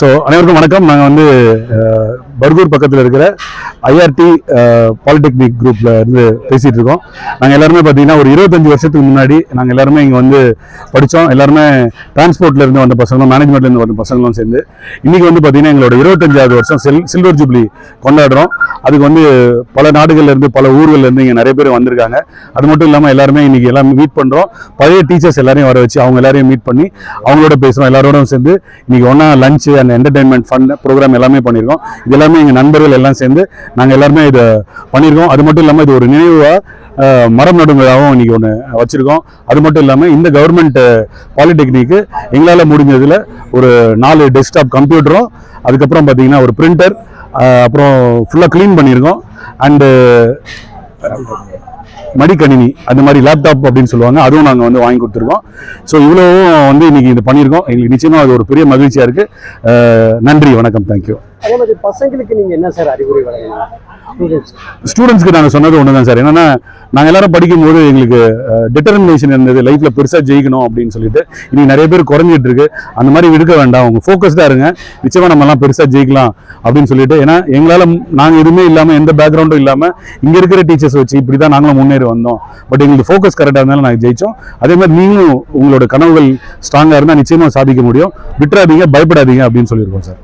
So அனைவருக்கும் வணக்கம். நாங்கள் வந்து பர்கூர் பக்கத்தில் இருக்கிற ஐஆர்டி பாலிடெக்னிக் குரூப்பில் இருந்து பேசிகிட்டு இருக்கோம். நாங்கள் எல்லாருமே பார்த்தீங்கன்னா ஒரு இருபத்தஞ்சி வருஷத்துக்கு முன்னாடி நாங்கள் எல்லாருமே இங்கே வந்து படித்தோம் எல்லாருமே டிரான்ஸ்போர்ட்ல இருந்து வந்த பசங்களும் மேனேஜ்மெண்ட்லேருந்து வந்த பசங்களும் சேர்ந்து இன்றைக்கி வந்து பார்த்தீங்கன்னா எங்களோட இருபத்தஞ்சாவது வருஷம் சில் சில்வர் ஜூப்ளி கொண்டாடுறோம். அதுக்கு வந்து பல நாடுகள்லேருந்து பல ஊர்கள்லேருந்து இங்கே நிறைய பேர் வந்திருக்காங்க. அது மட்டும் இல்லாமல் எல்லாருமே இன்றைக்கி எல்லாமே மீட் பண்ணுறோம் பழைய டீச்சர்ஸ் எல்லாரையும் வர வச்சு அவங்க எல்லாரையும் மீட் பண்ணி அவங்களோட பேசுகிறோம் எல்லாரோடும் சேர்ந்து இன்னைக்கு ஒன்றா lunch and entertainment fun program எல்லாமே பண்ணியிருக்கோம். இதெல்லாம் எல்லாமே எங்கள் நண்பர்கள் எல்லாம் சேர்ந்து நாங்கள் எல்லாருமே இதை பண்ணியிருக்கோம். அது மட்டும் இல்லாமல் இது ஒரு நினைவாக மரம் நடுங்களாகவும் இன்றைக்கி இன்னைக்கு ஒன்று வச்சுருக்கோம். அது மட்டும் இல்லாமல் இந்த கவர்மெண்ட் பாலிடெக்னிக்கு எங்களால் முடிஞ்சதில் ஒரு நாலு டெஸ்க்டாப் கம்ப்யூட்டரும் அதுக்கப்புறம் பார்த்தீங்கன்னா ஒரு பிரிண்டர் அப்புறம் ஃபுல்லாக க்ளீன் பண்ணியிருக்கோம். அண்டு மடிக்கணினி அந்த மாதிரி லேப்டாப் அப்படின்னு சொல்லுவாங்க அதுவும் நாங்கள் வந்து வாங்கி கொடுத்துருக்கோம். ஸோ இவ்வளவும் வந்து இன்றைக்கி இது பண்ணியிருக்கோம். எங்களுக்கு நிச்சயமாக அது ஒரு பெரிய மகிழ்ச்சியாக இருக்குது நன்றி வணக்கம் தேங்க்யூ அதே மாதிரி பசங்களுக்கு நீங்க என்ன சார் அறிவுரை வழங்கலாம் ஸ்டூடெண்ட்ஸ்க்கு நாங்கள் சொன்னது ஒன்று தான் சார். என்னன்னா நாங்கள் எல்லாரும் படிக்கும்போது எங்களுக்கு டிட்டர்மினேஷன் இருந்தது லைஃப்பில் பெருசாக ஜெயிக்கணும் அப்படின்னு சொல்லிட்டு இன்னைக்கு நிறைய பேர் குறைஞ்சிட்டு இருக்கு. அந்த மாதிரி விடுக்க வேண்டாம். அவங்க ஃபோக்கஸ்டாக இருங்க. நிச்சயமாக நம்ம எல்லாம் பெருசாக ஜெயிக்கலாம் அப்படின்னு சொல்லிட்டு ஏன்னா எங்களால் நாங்கள் எதுவுமே இல்லாமல் எந்த பேக்ரவுண்டும் இல்லாமல் இங்கே இருக்கிற டீச்சர்ஸ் வச்சு இப்படி தான் நாங்களும் முன்னேறி வந்தோம். பட் எங்களுக்கு ஃபோக்கஸ் கரெக்டாக இருந்தாலும் நாங்கள் ஜெயித்தோம் அதே மாதிரி நீங்களும் உங்களோட கனவுகள் ஸ்ட்ராங்காக இருந்தால் நிச்சயமாக சாதிக்க முடியும். விட்டுறாதீங்க பயப்படாதீங்க அப்படின்னு சொல்லியிருக்கோம் சார்.